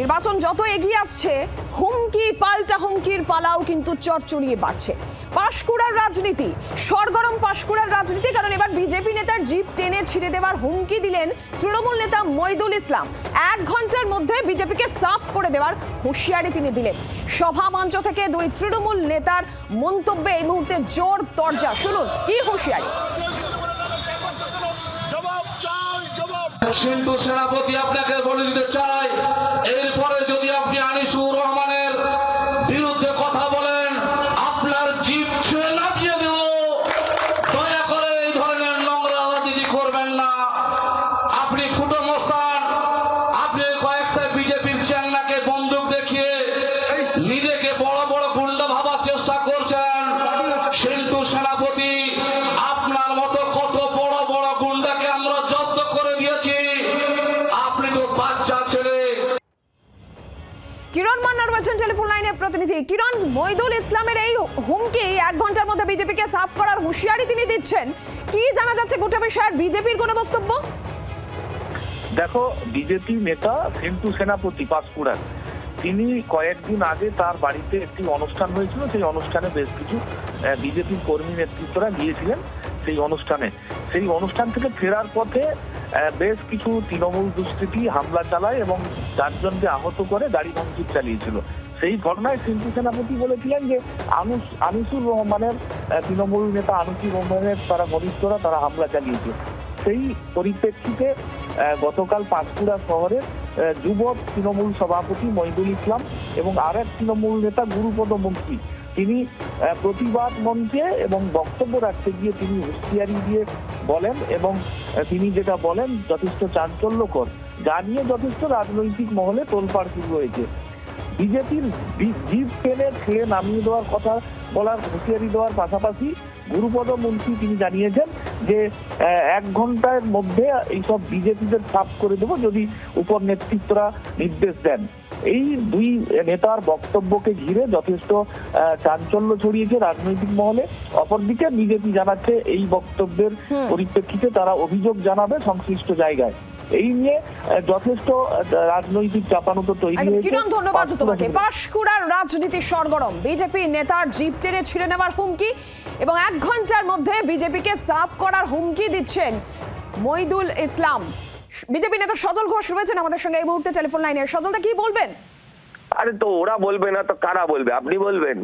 নির্বাচন যত এগিয়ে আসছে, হুমকি, পাল্টা হুমকির পালাও কিন্তু চড়চড়িয়ে বাড়ছে। পাশকুড়ার রাজনীতি, সরগরম পাশকুড়ার রাজনীতি, কারণ এবার বিজেপি নেতার জিপ টেনে ছিঁড়ে দেওয়ার হুমকি দিলেন তৃণমূল নেতা মইদুল ইসলাম। এক ঘণ্টার মধ্যে বিজেপিকে সাফ করে দেওয়ার হুঁশিয়ারি তিনি দিলেন। সভা মঞ্চ থেকে দুই তৃণমূল নেতার মন্তব্যে এই মুহূর্তে জোর তরজা। শুনুন, কি হুঁশিয়ারি জবাব চাই জবাব সিন্ধু সেনাপতি আপনাকে বলে দিতে চাই, এরপরে যদি আপনি আনিসুর রহমানের বিরুদ্ধে কথা বলেন, আপনার জীব ছুঁয়ে নামিয়ে দেব। দয়া করে এই ধরনের নোংরা করবেন না। আপনি ফুটো মস্তান বাচ্চা ছেলে। কিরণ মান্নার রয়েছেন টেলিফোন লাইনে প্রতিনিধি কিরণ মইদুল ইসলামের এই হুমকি এক ঘণ্টার মধ্যে বিজেপিকে সাফ করার হুঁশিয়ারি তিনি দিচ্ছেন। কি জানা যাচ্ছে গোটা বিষয়ের বিজেপির কোনো বক্তব্য? দেখো বিজেপি নেতা সেন্টু সেনাপতি পাঁশকুড়ার তিনি কয়েকদিন আগে তার বাড়িতে একটি অনুষ্ঠান হয়েছিল সেই অনুষ্ঠানে বেশ কিছু বিজেপির কর্মী নেতৃত্বরা গিয়েছিলেন সেই অনুষ্ঠানে। সেই অনুষ্ঠান থেকে ফেরার পথে বেশ কিছু তৃণমূল দুষ্কৃতী হামলা চালায় এবং চারজনকে আহত করে গাড়ি ভাঙচুর চালিয়েছিল। সেই ঘটনায় সিন্ধু সেনাপতি বলেছিলেন যে আনুস আনিসুর রহমানের তৃণমূল নেতা আনুসুর রহমানের তারা ঘনিষ্ঠরা তারা হামলা চালিয়েছে। সেই পরিপ্রেক্ষিতে গতকাল পাঁশকুড়া শহরে যুব তৃণমূল সভাপতি মহিদুল ইসলাম এবং আর এক তৃণমূল নেতা গুরুপদ মুন্সি তিনি প্রতিবাদ মঞ্চে এবং বক্তব্য রাখতে গিয়ে তিনি হুঁশিয়ারি দিয়ে বলেন এবং তিনি যেটা বলেন, যথেষ্ট চাঞ্চল্যকর। যা নিয়ে যথেষ্ট রাজনৈতিক মহলে তোলপাড় শুরু হয়েছে। বিজেপির জিপ টেনে ছেড়ে নামিয়ে দেওয়ার কথা বলার হুঁশিয়ারি দেওয়ার পাশাপাশি গুরুপদ মন্ত্রী তিনি জানিয়েছেন যে এক ঘণ্টার মধ্যে এইসব বিজেপিদের সাফ করে দেবো যদি উপর নেতৃত্বরা নির্দেশ দেন। এই দুই নেতার বক্তব্যকে ঘিরে যথেষ্ট চাঞ্চল্য ছড়িয়েছে রাজনৈতিক মহলে। অপরদিকে বিজেপি জানাচ্ছে এই বক্তব্যের পরিপ্রেক্ষিতে তারা অভিযোগ জানাবে সংশ্লিষ্ট জায়গায়। এই নিয়ে যথেষ্ট রাজনৈতিক চাপানুতো তৈরি হয়েছে। কিরণ ধন্যবাদ তোমাকে। পাশকুড়ার রাজনীতি সরগরম। বিজেপি নেতার জিপ টেনে ছিঁড়ে নেওয়ার হুমকি এবং এক ঘণ্টার মধ্যে বিজেপিকে সাফ করার হুমকি দিচ্ছেন মইদুল ইসলাম। বিজেপি নেতা সজল ঘোষ রয়েছেন আমাদের সঙ্গে এই মুহূর্তে টেলিফোন লাইনে। সজলদা কি বলবেন? আরে তো ওরা বলবে না তো কারা বলবে? আপনি বলবেন।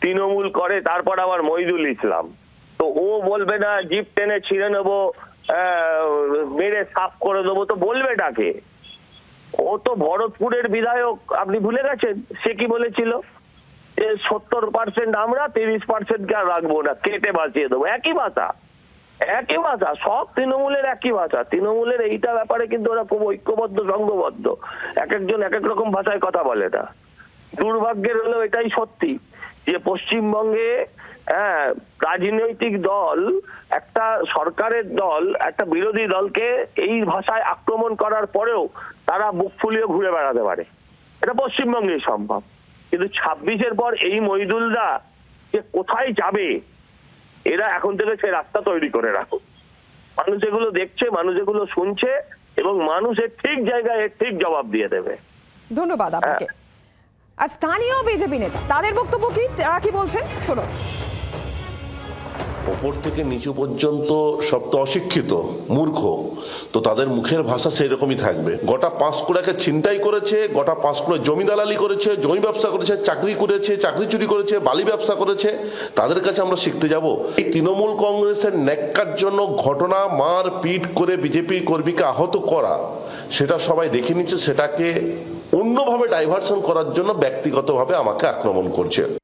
তৃণমূল করে তারপর আবার মইদুল ইসলাম। তো ও বলবে না জিপ টেনে ছিঁড়ে নেব মেরে সাফ করে দেবো তো বলবে ডাকে। ও তো ভরতপুরের বিধায়ক, আপনি ভুলে গেছেন? সে কি বলেছিল? যে সত্তর পার্সেন্ট আমরা, তিরিশ পার্সেন্টকে আর রাখব না, কেটে বাঁচিয়ে দেবো। একই ভাষা একই ভাষা, সব তৃণমূলের একই ভাষা। তৃণমূলের এইটা ব্যাপারে কিন্তু ওরা খুব ঐক্যবদ্ধ, সংঘবদ্ধ। এক একজন এক এক রকম ভাষায় কথা বলে না। দুর্ভাগ্যের হলো এটাই সত্যি যে পশ্চিমবঙ্গে হ্যাঁ রাজনৈতিক দল একটা সরকারের দল একটা বিরোধী দলকে এই ভাষায় আক্রমণ করার পরেও তারা বুক ফুলিয়ে ঘুরে বেড়াতে পারে। এটা পশ্চিমবঙ্গেই সম্ভব। কিন্তু ছাব্বিশের পর এই মহিদুলরা যে কোথায় যাবে এরা এখন থেকে সে রাস্তা তৈরি করে রাখো মানুষ এগুলো দেখছে মানুষ এগুলো শুনছে এবং মানুষের ঠিক জায়গায় এর ঠিক জবাব দিয়ে দেবে। ধন্যবাদ আপনাকে। আর স্থানীয় বিজেপি নেতা তাদের বক্তব্য কি? তারা কি বলছেন? শুনুন। ওপর থেকে নিচু পর্যন্ত সব তো অশিক্ষিত, মূর্খ। তো তাদের মুখের ভাষা সেই রকমই থাকবে। গোটা পাঁশকুড়াকে ছিনতাই করেছে, গোটা পাঁশকুড়া জমি দালালি করেছে, জমি ব্যবসা করেছে, চাকরি করেছে, চাকরি চুরি করেছে, বালি ব্যবসা করেছে। তাদের কাছে আমরা শিখতে যাব, এই তৃণমূল কংগ্রেসের ন্যাক্কারজনক ঘটনা মার পিট করে বিজেপি কর্মীকে আহত করা, সেটা সবাই দেখে নিচ্ছে, সেটাকে অন্যভাবে ডাইভার্সন করার জন্য ব্যক্তিগতভাবে আমাকে আক্রমণ করছে।